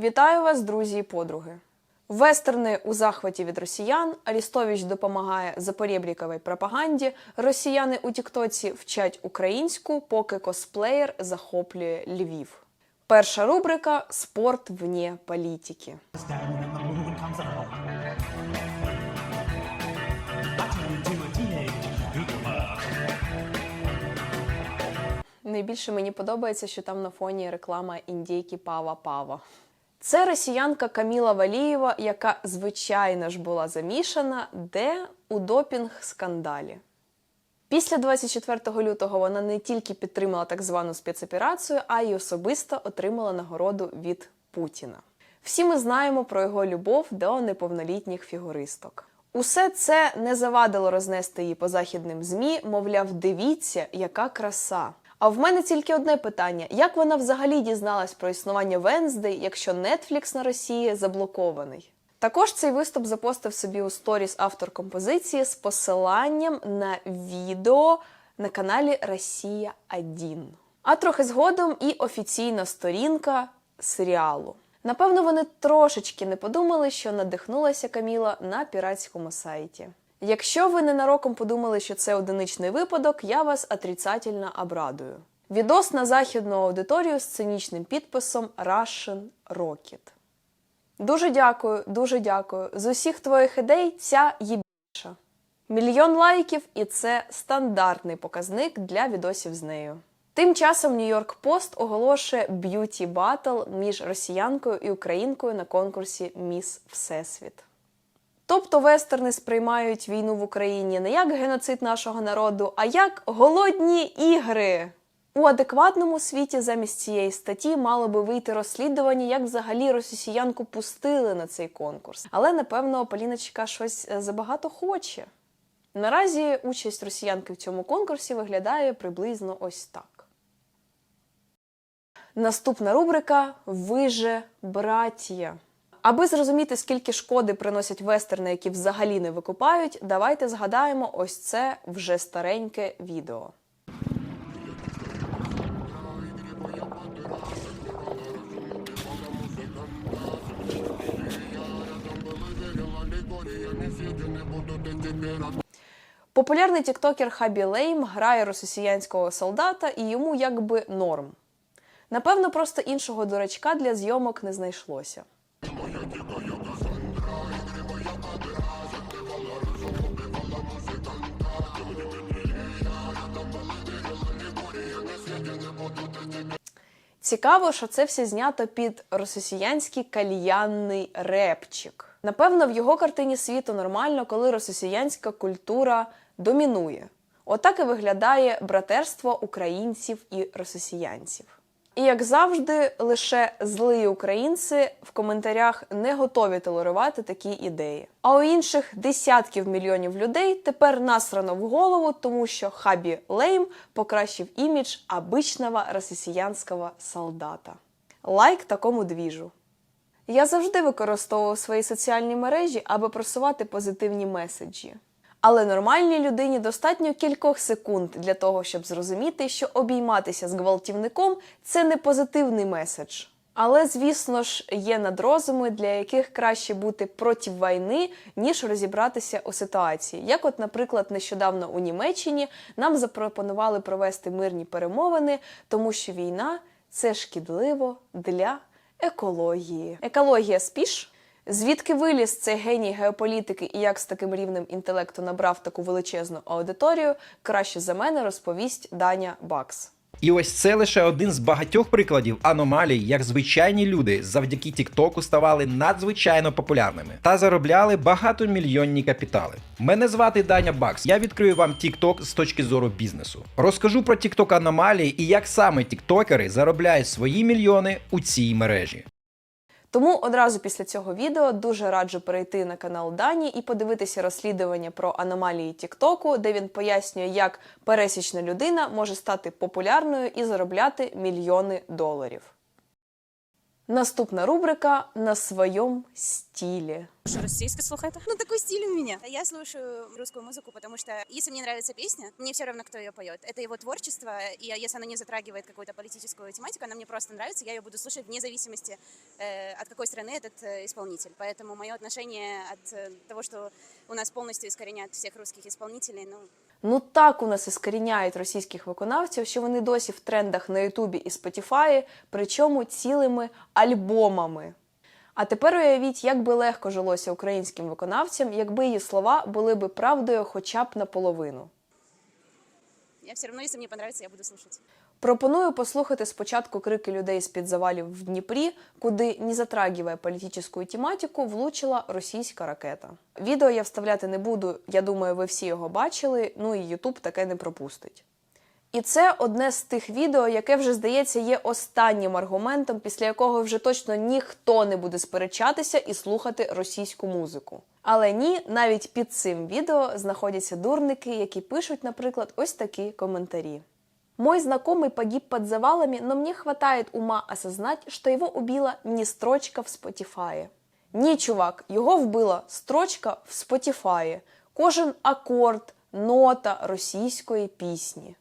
Вітаю вас, друзі і подруги. Вестерни у захваті від росіян, Арістович допомагає запорєбріковій пропаганді, росіяни у Тіктоці вчать українську, поки косплеєр захоплює Львів. Перша рубрика Спорт вне політики. Найбільше мені подобається, що там на фоні реклама індійки Пава Пава. Це росіянка Каміла Валієва, яка звичайно ж була замішана, де у допінг-скандалі. Після 24 лютого вона не тільки підтримала так звану спецоперацію, а й особисто отримала нагороду від Путіна. Всі ми знаємо про його любов до неповнолітніх фігуристок. Усе це не завадило рознести її по західним змі, мовляв, дивіться, яка краса. А в мене тільки одне питання: як вона взагалі дізналась про існування Венздей, якщо Netflix на Росії заблокований? Також цей виступ запостив собі у сторіс автор композиції з посиланням на відео на каналі Росія 1. А трохи згодом і офіційна сторінка серіалу. Напевно, вони трошечки не подумали, що надихнулася Каміла на піратському сайті. Якщо ви ненароком подумали, що це одиничний випадок, я вас отрицательно обрадую. Відос на західну аудиторію з цинічним підписом Russian Rocket. Дуже дякую, дуже дякую. З усіх твоїх ідей ця єбіша. Мільйон лайків, і це стандартний показник для відосів з нею. Тим часом Нью-Йорк Пост оголошує б'юті батл між росіянкою і українкою на конкурсі Міс Всесвіт. Тобто вестерни сприймають війну в Україні не як геноцид нашого народу, а як голодні ігри. У адекватному світі замість цієї статті мало би вийти розслідування, як взагалі росіянку пустили на цей конкурс. Але напевно Поліночка щось е, забагато хоче. Наразі участь росіянки в цьому конкурсі виглядає приблизно ось так. Наступна рубрика Виже браття. Аби зрозуміти, скільки шкоди приносять вестерни, які взагалі не викупають, давайте згадаємо ось це вже стареньке відео. Популярний тіктокер Хабі Лейм грає росіянського солдата, і йому якби норм. Напевно, просто іншого дурачка для зйомок не знайшлося. Цікаво, що це все знято під росіянський кальянний репчик. Напевно, в його картині світу нормально, коли росіянська культура домінує. Отак і виглядає братерство українців і росіянців. І як завжди, лише злі українці в коментарях не готові толерувати такі ідеї. А у інших десятків мільйонів людей тепер насрано в голову, тому що Хабі Лейм покращив імідж обичного росіянського солдата. Лайк такому двіжу. Я завжди використовував свої соціальні мережі, аби просувати позитивні меседжі. Але нормальній людині достатньо кількох секунд для того, щоб зрозуміти, що обійматися з гвалтівником це не позитивний меседж. Але, звісно ж, є надрозуми, для яких краще бути проти війни, ніж розібратися у ситуації. Як, от, наприклад, нещодавно у Німеччині нам запропонували провести мирні перемовини, тому що війна це шкідливо для екології. Екологія спіш. Звідки виліз цей геній геополітики і як з таким рівнем інтелекту набрав таку величезну аудиторію, краще за мене розповість Даня Бакс. І ось це лише один з багатьох прикладів аномалій, як звичайні люди завдяки Тіктоку ставали надзвичайно популярними та заробляли багатомільйонні капітали. Мене звати Даня Бакс. Я відкрию вам Тікток з точки зору бізнесу. Розкажу про Тікток аномалії і як саме тіктокери заробляють свої мільйони у цій мережі. Тому одразу після цього відео дуже раджу перейти на канал Дані і подивитися розслідування про аномалії Тіктоку, де він пояснює, як пересічна людина може стати популярною і заробляти мільйони доларів. Наступна рубрика на своєму стілі. Що російське слухаєте? Ну, такой стиль у меня. Я слушаю русскую музыку, потому что если мне нравится песня, мне все равно, кто ее поет. Это его творчество, и если она не затрагивает какую-то политическую тематику, она мне просто нравится, я ее буду слушать вне зависимости э, от какой страны этот э, исполнитель. Поэтому мое отношение от э, того, что у нас полностью искоренят всех русских исполнителей, ну, Ну так у нас іскоріняють російських виконавців, що вони досі в трендах на Ютубі і Спотіфаї, причому цілими альбомами. А тепер уявіть, як би легко жилося українським виконавцям, якби її слова були би правдою хоча б наполовину. я все одно, якщо мені подобається, я буду слушать. Пропоную послухати спочатку крики людей з-під завалів в Дніпрі, куди, не затрагивая політичну тематику, влучила російська ракета. Відео я вставляти не буду, я думаю, ви всі його бачили, ну і Ютуб таке не пропустить. І це одне з тих відео, яке вже здається є останнім аргументом, після якого вже точно ніхто не буде сперечатися і слухати російську музику. Але ні, навіть під цим відео знаходяться дурники, які пишуть, наприклад, ось такі коментарі. Мой знакомый погиб под завалами, но мне хватает ума осознать, что его убила не строчка в Spotify. Ні, чувак, його вбила строчка в Spotify. Кожен акорд, нота російської пісні.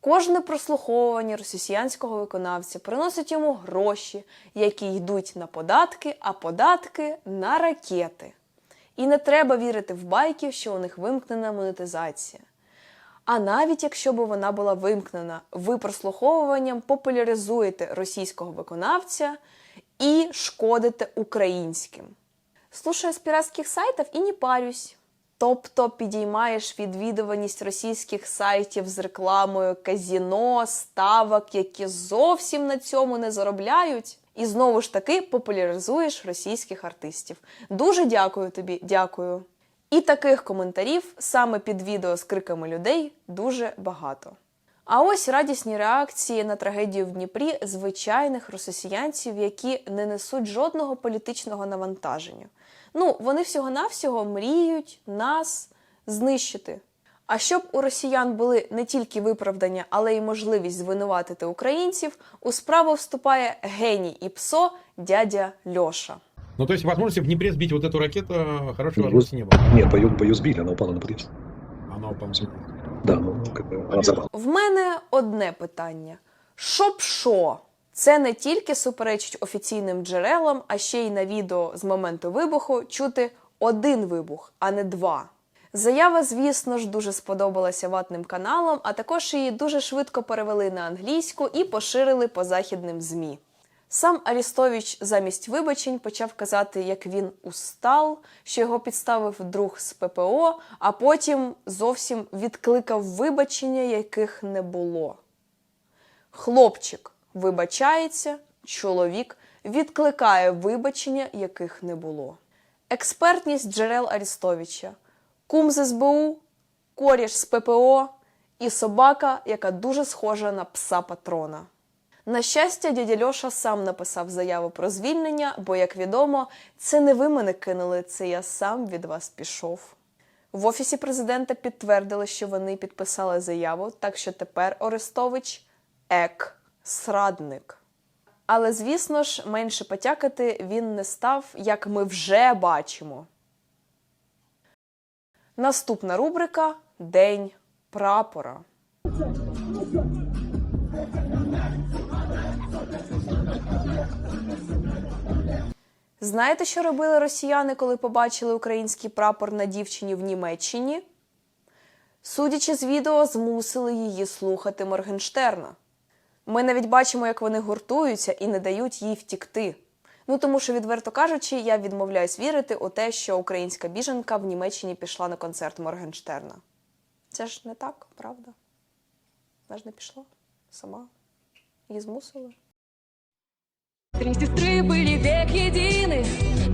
Кожне прослуховування росіянського виконавця приносить йому гроші, які йдуть на податки, а податки на ракети. І не треба вірити в байки, що у них вимкнена монетизація. А навіть якщо б вона була вимкнена, ви прослуховуванням популяризуєте російського виконавця і шкодите українським. Слушаю з піратських сайтів і не парюсь. Тобто підіймаєш відвідуваність російських сайтів з рекламою казіно, ставок, які зовсім на цьому не заробляють, і знову ж таки популяризуєш російських артистів. Дуже дякую тобі, дякую. І таких коментарів саме під відео з криками людей дуже багато. А ось радісні реакції на трагедію в Дніпрі звичайних росіянців, які не несуть жодного політичного навантаження. Ну, вони всього-навсього мріють нас знищити. А щоб у росіян були не тільки виправдання, але й можливість звинуватити українців, у справу вступає геній і псо дядя Льоша. Ну, то есть возможности в Днепре сбить вот эту ракету хорошей Ну, возможности не было. Нет, по ее, по ее сбили, она упала на подъезд. Она упала. Да, ну, как бы она взорвалась. В мене одне питання: щоб що? Це не тільки суперечить офіційним джерелам, а ще й на відео з моменту вибуху чути один вибух, а не два. Заява, звісно ж, дуже сподобалася ватним каналам, а також її дуже швидко перевели на англійську і поширили по західним ЗМІ. Сам Арістович замість вибачень почав казати, як він устал, що його підставив друг з ППО, а потім зовсім відкликав вибачення, яких не було. Хлопчик вибачається, чоловік відкликає вибачення, яких не було. Експертність джерел Арістовича, кум з СБУ, коріш з ППО і собака, яка дуже схожа на пса патрона. На щастя, дядя Льоша сам написав заяву про звільнення, бо, як відомо, це не ви мене кинули, це я сам від вас пішов. В офісі президента підтвердили, що вони підписали заяву, так що тепер Орестович ек срадник. Але, звісно ж, менше потякати він не став, як ми вже бачимо. Наступна рубрика День прапора. Знаєте, що робили росіяни, коли побачили український прапор на дівчині в Німеччині? Судячи з відео, змусили її слухати Моргенштерна. Ми навіть бачимо, як вони гуртуються і не дають їй втікти. Ну тому що, відверто кажучи, я відмовляюсь вірити у те, що українська біженка в Німеччині пішла на концерт Моргенштерна. Це ж не так, правда? Вона ж не пішла сама. Її змусили Три сестры были век едины,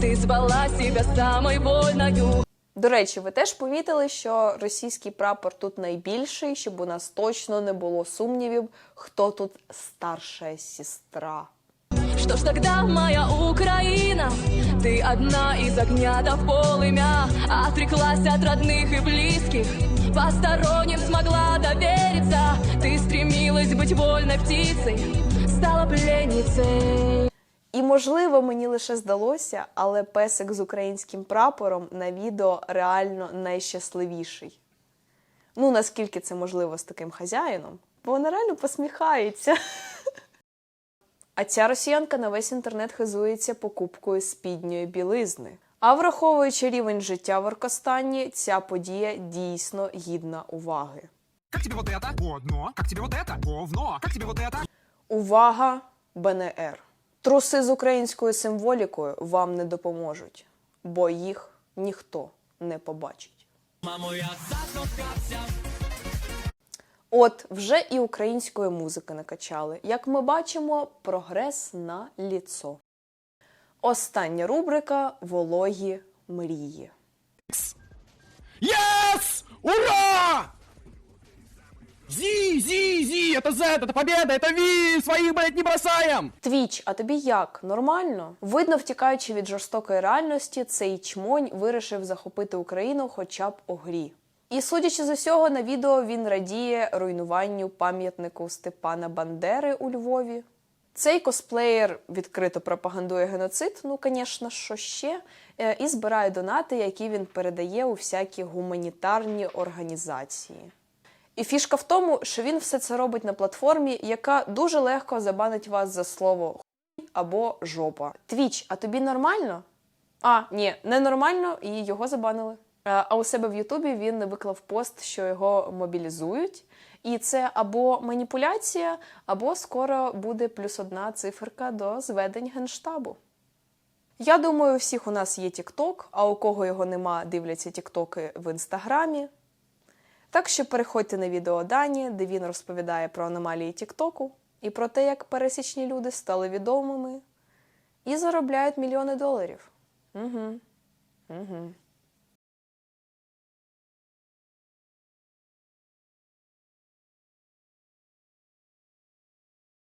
ты звала себя самой вольною. До речі, ви теж помітили, що російський прапор тут найбільший, щоб у нас точно не було сумнівів, хто тут старша сестра. Что ж тогда, моя Украина, ты одна из огня до полымя, Отреклась от родных и близких, посторонним смогла довериться, Ты стремилась быть вольной птицей, стала пленницей. І І можливо, мені лише здалося, але песик з українським прапором на відео реально найщасливіший. Ну, наскільки це можливо з таким хазяїном, бо вона реально посміхається. А ця росіянка на весь інтернет хизується покупкою спідньої білизни. А враховуючи рівень життя в Оркостані, ця подія дійсно гідна уваги. Как тебе вот это? Годно. Как тебе вот это? Говно. Как тебе вот это? Увага, БНР! Труси з українською символікою вам не допоможуть, бо їх ніхто не побачить. От вже і української музики накачали. Як ми бачимо, прогрес на ліцо. Остання рубрика Вологі мрії. Yes! Ура! Зи, зи, зи, это Z, это победа, это Ви, своих, блядь, не бросаем! Твіч, а тобі як? Нормально? Видно, втікаючи від жорстокої реальності, цей чмонь вирішив захопити Україну хоча б у грі. І судячи з усього, на відео він радіє руйнуванню пам'ятнику Степана Бандери у Львові. Цей косплеєр відкрито пропагандує геноцид, ну, звісно, що ще, е, і збирає донати, які він передає у всякі гуманітарні організації. І фішка в тому, що він все це робить на платформі, яка дуже легко забанить вас за слово хуй або жопа. Твіч, а тобі нормально? А, ні, не нормально, і його забанили. А у себе в Ютубі він виклав пост, що його мобілізують. І це або маніпуляція, або скоро буде плюс одна циферка до зведень генштабу. Я думаю, у всіх у нас є TikTok, а у кого його нема, дивляться тіктоки в інстаграмі. Так що переходьте на відео Дані, де він розповідає про аномалії Тіктоку і про те, як пересічні люди стали відомими і заробляють мільйони доларів. Угу. Угу.